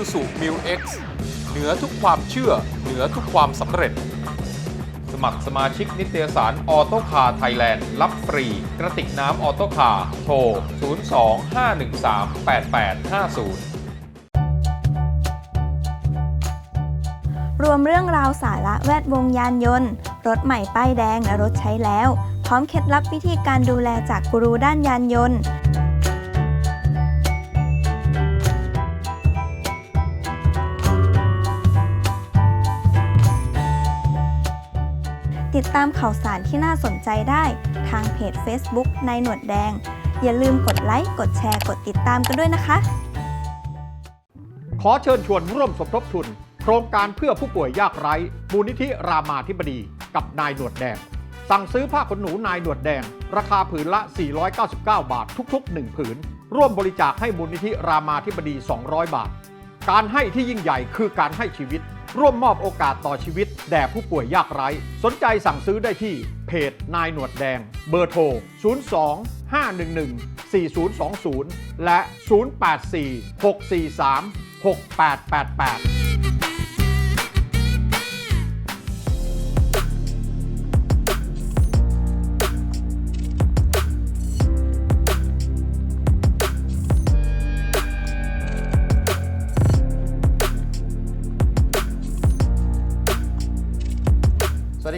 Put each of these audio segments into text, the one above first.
All New Isuzu Mu X เหนือทุกความเชื่อ เหนือทุกความสำเร็จ สมัครสมาชิกนิตยสารออโตคาไทยแลนด์รับฟรี กระติกน้ำออโตคาโทร 02-513-8850รวมเรื่องราวสาระแวดวงยานยนต์ รถใหม่ป้ายแดงและรถใช้แล้ว พร้อมเคล็ดลับวิธีการดูแลจากกูรูด้านยานยนต์ ติดตามข่าวสารที่น่าสนใจได้ทางเพจ Facebook ในหนวดแดง อย่าลืมกดไลค์ กดแชร์ กดติดตามกันด้วยนะคะ ขอเชิญชวนร่วมสมทบทุน โครงการเพื่อผู้ป่วยยากไร้ มูลนิธิรามาธิบดี กับนายหนวดแดง สั่งซื้อผ้าขนหนูนายหนวดแดง ราคาผืนละ 499 บาททุก ๆ 1 ผืน ร่วมบริจาคให้มูลนิธิรามาธิบดี 200 บาท การให้ที่ยิ่งใหญ่คือการให้ชีวิต ร่วมมอบโอกาสต่อชีวิต แด่ผู้ป่วยยากไร้ สนใจสั่งซื้อได้ที่เพจนายหนวดแดง เบอร์โทร 02 511 4020 และ 084 643 6888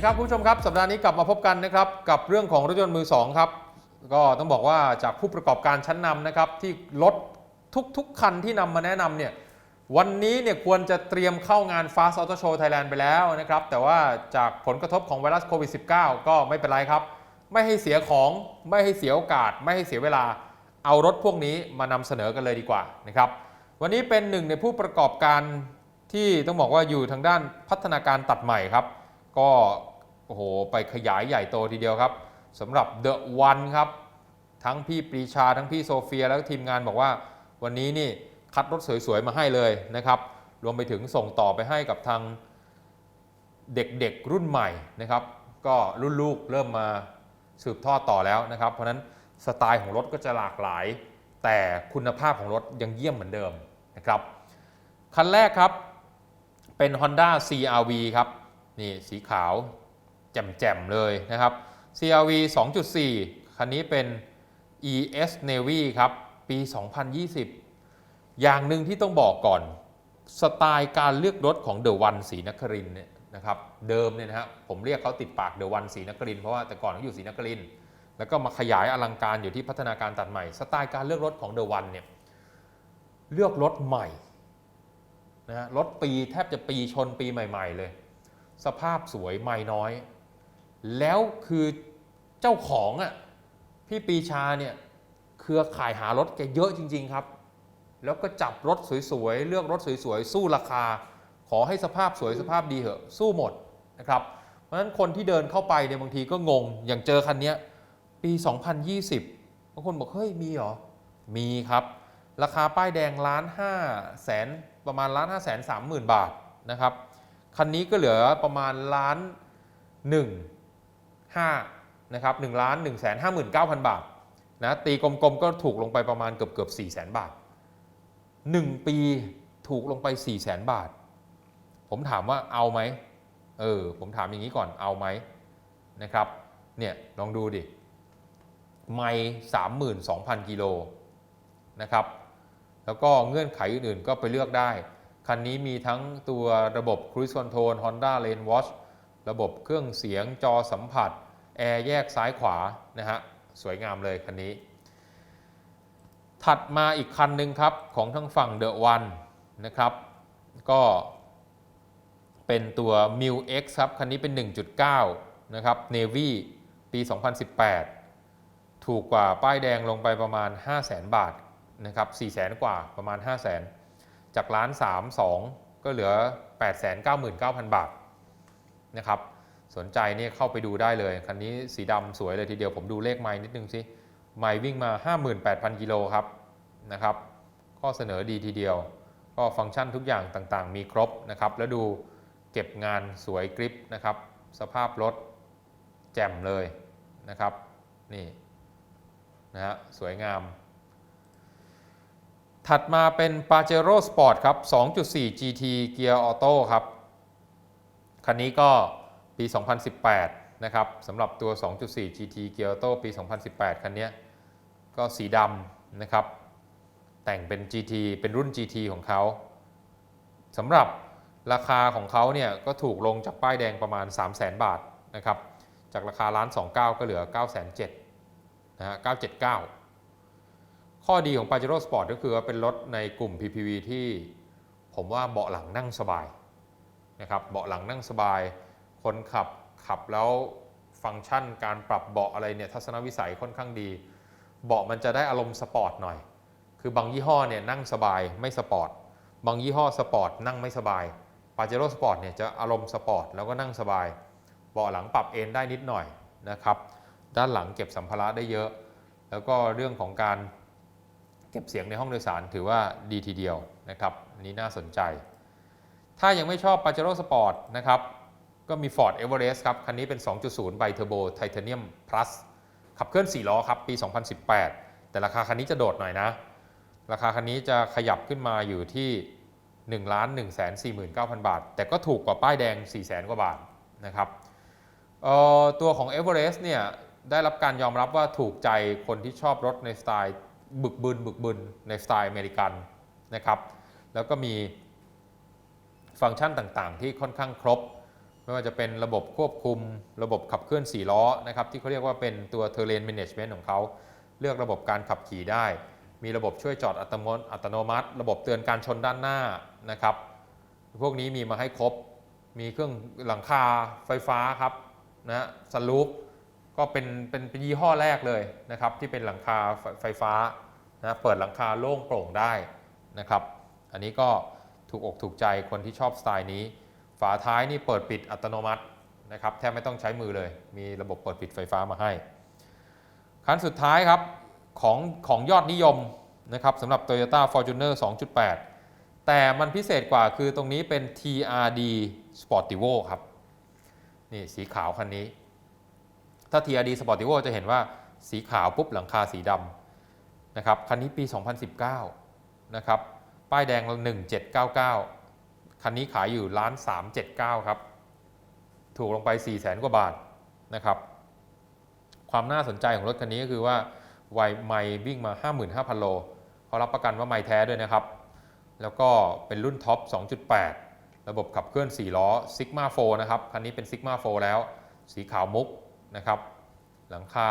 ดีครับคุณผู้ชมครับ สัปดาห์นี้กลับมาพบกันนะครับกับเรื่องของรถยนต์มือ2ครับก็ต้องบอกว่าจากผู้ประกอบการชั้นนำนะครับที่รถทุกๆ คันที่นำมาแนะนำเนี่ยวันนี้เนี่ยควรจะเตรียมเข้างาน Fast Auto Show Thailand ไปแล้วนะครับแต่ว่าจากผลกระทบของไวรัสโควิด -19 ก็ไม่เป็นไรครับ ไม่ให้เสียของไม่ให้เสียโอกาส ไม่ให้เสียเวลาเอารถพวกนี้มานำเสนอกันเลยดีกว่านะครับวันนี้เป็นหนึ่งในผู้ประกอบการที่ต้องบอกว่าอยู่ทางด้านพัฒนาการตัดใหม่ครับ ก็ อ้โห ไปขยายใหญ่โตทีเดียวครับสำหรับ The One ครับ ทั้งพี่ปรีชาทั้งพี่โซเฟียแล้วก็ทีมงานบอกว่า วันนี้นี่คัดรถสวยๆ มาให้เลยนะครับ รวมไปถึงส่งต่อไปให้กับทางเด็กๆรุ่นใหม่นะครับ ก็รุ่นลูกเริ่มมาสืบทอดต่อแล้วนะครับ เพราะฉะนั้นสไตล์ของรถก็จะหลากหลาย แต่คุณภาพของรถยังเยี่ยมเหมือนเดิมนะครับ คันแรกครับเป็น Honda CRV ครับ นี่สีขาว แจ่มๆเลยนะครับ CRV 2.4 คันนี้เป็น ES Navy ครับ ปี 2020 อย่างหนึ่งที่ต้องบอกก่อน สไตล์การเลือกรถของ The One สีนครินเนี่ยนะครับ เดิมเนี่ยนะฮะผมเรียกเขาติดปาก The One สีนครินเพราะว่าแต่ก่อนเขาอยู่สีนครินแล้วก็มาขยายอลังการอยู่ที่พัฒนาการตัดใหม่ สไตล์การเลือกรถของ The One เนี่ยเลือกรถใหม่นะฮะรถปีแทบจะปีชนปีใหม่ ๆ เลย สภาพสวยไม่น้อย แล้วคือเจ้าของอะพี่ปีชาเนี่ยเครือข่ายหารถแกเยอะจริง ๆครับ แล้วก็จับรถสวยๆ เลือกรถสวยๆ สู้ราคา ขอให้สภาพสวยสภาพดีเหอะ สู้หมดนะครับเพราะฉะนั้นคนที่เดินเข้าไปเนี่ยบางทีก็งงอย่างเจอคันนี้ปี 2020บางคนบอกเฮ้ยมีเหรอ มีครับ ราคาป้ายแดงล้านห้าแสนประมาณล้านห้าแสนสามหมื่นบาทนะครับ คันนี้ก็เหลือประมาณล้านหนึ่ง ห้านะครับหนึ่งล้านหนึ่งแสนห้าหมื่นเก้าพันบาทนะตีกลมๆก็ถูกลงไปประมาณเกือบเกือบสี่แสนบาทหนึ่งปีถูกลงไปสี่แสนบาท ผมถามว่าเอาไหมเออผมถามอย่างนี้ก่อนเอาไหมนะครับเนี่ยลองดูดิไม่สามหมื่นสองพันกิโลนะครับแล้วก็เงื่อนไขอื่นๆก็ไปเลือกได้ คันนี้มีทั้งตัวระบบ Cruise Control Honda Lane Watch ระบบเครื่องเสียงจอสัมผัส แอร์แยกซ้ายขวานะฮะสวยงามเลยคันนี้ ถัดมาอีกคันหนึ่งครับของทางฝั่ง The One นนะครับ ก็เป็นตัว m u X ครับ คันนี้เป็น 1.9 นะครับ Navy ปี 2018 ถูกกว่าป้ายแดงลงไปประมาณ 500,000 บาทนะครับ4 0 0 0 0กว่าประมาณ 5 0 0 0 0 0 จากล้าน 3 2 ก็เหลือ 899,000 บาทนะครับ สนใจเนี่ยเข้าไปดูได้เลย คันนี้สีดำสวยเลยทีเดียวผมดูเลขไม้นิดนึงสิไม้วิ่งมา 58,000 กิโลครับนะครับก็เสนอดีทีเดียว ก็ฟังก์ชันทุกอย่างต่างๆ มีครบนะครับแล้วดูเก็บงานสวยกริปนะครับ สภาพรถแจ่มเลยนะครับนี่นะฮะสวยงาม ถัดมาเป็น Pajero Sport ครับ 2.4 GT Gear Auto ครับ คันนี้ก็ ปี 2018 นะครับสำหรับตัว 2.4 GT Gear Auto ปี 2018 คันนี้ก็สีดำนะครับ แต่งเป็น GT เป็นรุ่น GT ของเขาสำหรับราคาของเขาเนี่ยก็ถูกลงจากป้ายแดงประมาณ 3 0 0 0 0 0 บาทนะครับ จากราคาล้าน29 ก็เหลือ 9 7 0 0 0นะฮะ979 ข้อดีของ Pajero Sport ก็คือว่าเป็นรถในกลุ่ม PPV ที่ผมว่าเบาะหลังนั่งสบายนะครับ เบาะหลังนั่งสบาย คนขับขับแล้วฟังก์ชันการปรับเบาะอะไรเนี่ยทัศนวิสัยค่อนข้างดี เบาะมันจะได้อารมณ์สปอร์ตหน่อย คือบางยี่ห้อเนี่ยนั่งสบายไม่สปอร์ต บางยี่ห้อสปอร์ตนั่งไม่สบาย Pajero Sport เนี่ยจะอารมณ์สปอร์ตแล้วก็นั่งสบาย เบาะหลังปรับเอนได้นิดหน่อยนะครับ ด้านหลังเก็บสัมภาระได้เยอะ แล้วก็เรื่องของการเก็บเสียงในห้องโดยสารถือว่าดีทีเดียวนะครับอันนี้น่าสนใจ ถ้ายังไม่ชอบ Pajero Sport นะครับ ก็มี Ford Everest ครับ คันนี้เป็น 2.0 ไบเทอร์โบไทเทเนียม plus ขับเคลื่อน 4 ล้อครับ ปี 2018 แต่ราคาคันนี้จะโดดหน่อยนะ ราคาคันนี้จะขยับขึ้นมาอยู่ที่ 1 1 4 9 0 0 0 บาท แต่ก็ถูกกว่าป้ายแดง 4 0 0 0 0 0 กว่าบาทนะครับตัวของ Everest เนี่ยได้รับการยอมรับว่าถูกใจคนที่ชอบรถในสไตล์บึกบึนบึกบึนในสไตล์อเมริกันนะครับ แล้วก็มีฟังก์ชันต่างๆ ที่ค่อนข้างครบ ไม่ว่าจะเป็นระบบควบคุม ระบบขับเคลื่อน 4 ล้อนะครับที่เขาเรียกว่าเป็นตัว Terrain Management ของเขา เลือกระบบการขับขี่ได้ มีระบบช่วยจอดอัตโนมัติอัตโนมัติระบบเตือนการชนด้านหน้านะครับ พวกนี้มีมาให้ครบ มีเครื่องหลังคาไฟฟ้าครับนะสลูปก็เป็นเป็นเป็นยี่ห้อแรกเลยนะครับที่เป็นหลังคาไฟฟ้านะเปิดหลังคาโล่งโปร่งได้นะครับ อันนี้ก็ถูกอกถูกใจคนที่ชอบสไตล์นี้ ฝาท้ายนี่เปิดปิดอัตโนมัตินะครับแทบไม่ต้องใช้มือเลย มีระบบเปิดปิดไฟฟ้ามาให้ คันสุดท้ายครับของของยอดนิยมนะครับสำหรับ Toyota Fortuner 2.8 แต่มันพิเศษกว่าคือตรงนี้เป็น TRD Sportivo ครับนี่สีขาวคันนี้ ถ้า TRD Sportivo จะเห็นว่าสีขาวปุ๊บหลังคาสีดำนะครับคันนี้ปี 2019 นะครับ ป้ายแดง 1799 คันนี้ขายอยู่ล้าน379 ครับ ถูกลงไป 4 0 0แสนกว่าบาทนะครับ ความน่าสนใจของรถคันนี้ก็คือว่าวัยไมวิ่งมา 55,000 โลเขารับประกันว่าไมแท้ด้วยนะครับ แล้วก็เป็นรุ่นท็อป 2.8 ระบบขับเคลื่อน 4 ล้อ Sigma 4นะครับ คันนี้เป็น Sigma 4 แล้ว สีขาวมุกนะครับ หลังคา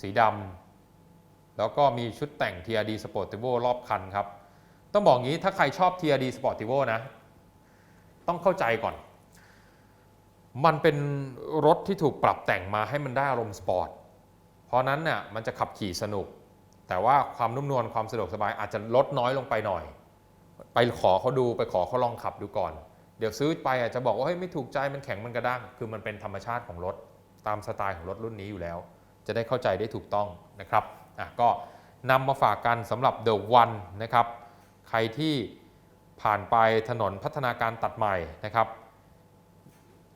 สีดำ แล้วก็มีชุดแต่ง TRD Sportivo รอบคันครับ ต้องบอกงี้ถ้าใครชอบ TRD Sportivo นะ ต้องเข้าใจก่อน มันเป็นรถที่ถูกปรับแต่งมาให้มันได้อารมณ์สปอร์ต เพราะนั้นเนี่ยมันจะขับขี่สนุก แต่ว่าความนุ่มนวลความสะดวกสบายอาจจะลดน้อยลงไปหน่อย ไปขอเขาดูไปขอเขาลองขับดูก่อน เดี๋ยวซื้อไปอาจจะบอกว่าเฮ้ยไม่ถูกใจมันแข็งมันกระด้าง คือมันเป็นธรรมชาติของรถตามสไตล์ของรถรุ่นนี้อยู่แล้ว จะได้เข้าใจได้ถูกต้องนะครับอะก็นำมาฝากกันสำหรับ The One นะครับ ใครที่ ผ่านไปถนนพัฒนาการตัดใหม่นะครับ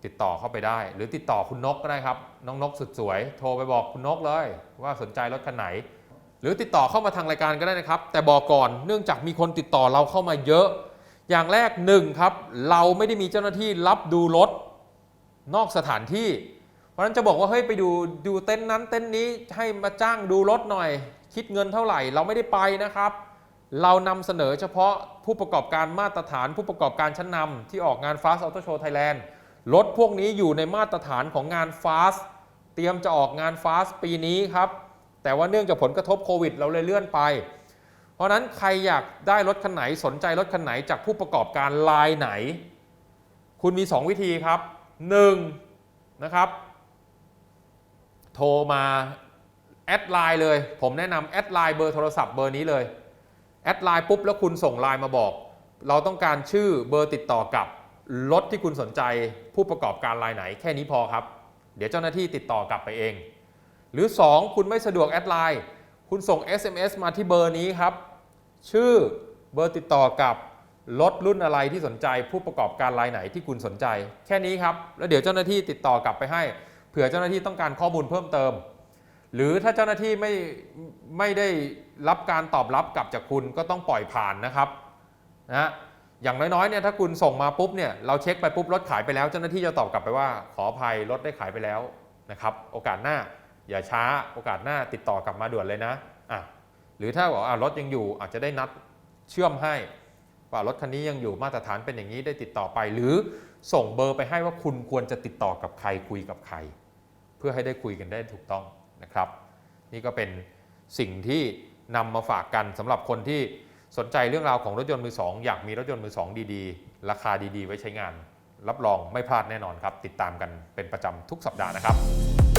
ติดต่อเข้าไปได้ หรือติดต่อคุณนกก็ได้ครับ น้องนกสุดสวย โทรไปบอกคุณนกเลย ว่าสนใจรถคันไหน หรือติดต่อเข้ามาทางรายการก็ได้นะครับ แต่บอกก่อนเนื่องจากมีคนติดต่อเราเข้ามาเยอะ อย่างแรกหนึ่งครับ เราไม่ได้มีเจ้าหน้าที่รับดูรถนอกสถานที่ เพราะฉะนั้นจะบอกว่าเฮ้ยไปดูดูเต็นนั้นเต็นนี้ให้มาจ้างดูรถหน่อย คิดเงินเท่าไหร่ เราไม่ได้ไปนะครับ เรานำเสนอเฉพาะผู้ประกอบการมาตรฐานผู้ประกอบการชั้นนำที่ออกงาน Fast Auto Show Thailand รถพวกนี้อยู่ในมาตรฐานของงาน Fast เตรียมจะออกงาน Fast ปีนี้ครับ แต่ว่าเนื่องจากผลกระทบโควิด เราเลยเลื่อนไป เพราะนั้นใครอยากได้รถคันไหนสนใจรถคันไหนจากผู้ประกอบการรายไหน คุณมี 2 วิธีครับ 1. นะครับ โทรมาแอดไลน์เลย ผมแนะนำแอดไลน์เบอร์โทรศัพท์เบอร์นี้เลย แอดไลน์ปุ๊บแล้วคุณส่งไลน์มาบอก เราต้องการชื่อเบอร์ติดต่อกับรถที่คุณสนใจผู้ประกอบการรายไหนแค่นี้พอครับ เดี๋ยวเจ้าหน้าที่ติดต่อกลับไปเอง หรือ 2 คุณไม่สะดวกแอดไลน์คุณส่ง SMS มาที่เบอร์นี้ครับ ชื่อเบอร์ติดต่อกับรถรุ่นอะไรที่สนใจผู้ประกอบการรายไหนที่คุณสนใจ แค่นี้ครับ แล้วเดี๋ยวเจ้าหน้าที่ติดต่อกลับไปให้ เผื่อเจ้าหน้าที่ต้องการข้อมูลเพิ่มเติม หรือถ้าเจ้าหน้าที่ไม่ไม่ได้รับการตอบรับกลับจากคุณก็ต้องปล่อยผ่านนะครับนะฮะอย่างน้อยๆเนี่ยถ้าคุณส่งมาปุ๊บเนี่ยเราเช็คไปปุ๊บรถขายไปแล้ว เจ้าหน้าที่จะตอบกลับไปว่า ขออภัยรถได้ขายไปแล้วนะครับ โอกาสหน้าอย่าช้าโอกาสหน้าติดต่อกลับมาด่วนเลยนะอะหรือถ้าบอกอะรถยังอยู่อาจจะได้นัดเชื่อมให้ ว่ารถคันนี้ยังอยู่มาตรฐานเป็นอย่างนี้ได้ติดต่อไป หรือส่งเบอร์ไปให้ว่าคุณควรจะติดต่อกับใครคุยกับใคร เพื่อให้ได้คุยกันได้ถูกต้อง นะครับ นี่ก็เป็นสิ่งที่นำมาฝากกันสำหรับคนที่สนใจเรื่องราวของรถยนต์มือสองอยากมีรถยนต์มือสองดีๆ ราคาดีๆ ไว้ใช้งาน รับรองไม่พลาดแน่นอนครับ ติดตามกันเป็นประจำทุกสัปดาห์นะครับ